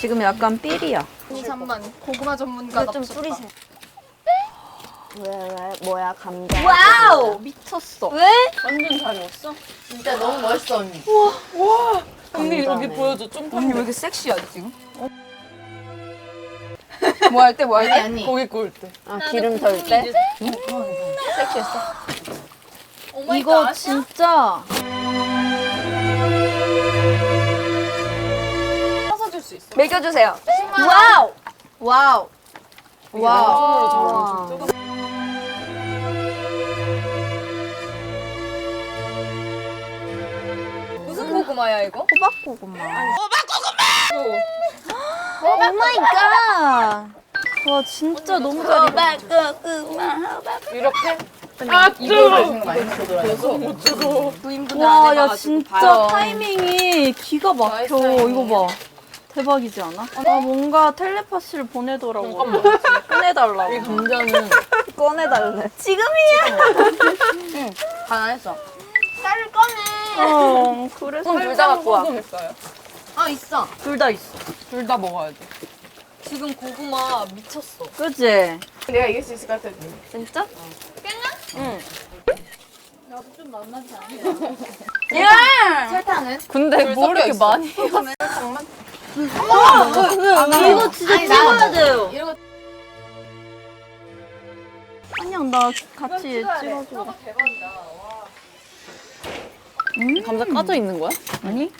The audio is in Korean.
지금 약간 삘이야. 잠만 고구마 전문가 좀 뿌리세요. 왜, 왜, 뭐야, 감자. 와우! 미쳤어. 왜? 완전 잘 익었어? 진짜 너무 멋있어 언니 언니 여기. 보여줘 좀 언니 왜 이렇게 섹시하지 지금? 뭐 할 때 뭐 할 때? 아니 고기 구울 때 아, 기름 덜 때? 섹시했어. 이거 진짜. 먹여주세요. 와우! 와우. 와우 와. 무슨 고구마야 이거? 호박고구마. 오 마이 갓! 와, 진짜 너무 잘 익었어. 이렇게 아 찍어 부인분들 와, 야, 진짜 타이밍이 기가 막혀. 이거 봐. 대박이지 않아? 아, 뭔가 텔레파시를 보내더라고. 잠깐만 꺼내달라고. 이 감자는 꺼내달래. 지금이야! 안 했어. 쌀을 꺼내 어, 그래서. 그럼 둘다 갖고 와. 소금 있어요 아 있어 둘 다 있어. 둘 다 먹어야 돼 지금 고구마 미쳤어. 그치? 내가 이길 수 있을 것 같아 진짜? 설탕은? 근데 뭐 이렇게. 많이 이거 진짜 아니, 찍어야 돼요. 안녕, 나 같이 찍어줘. 감자 까져 있는 거야? 아니?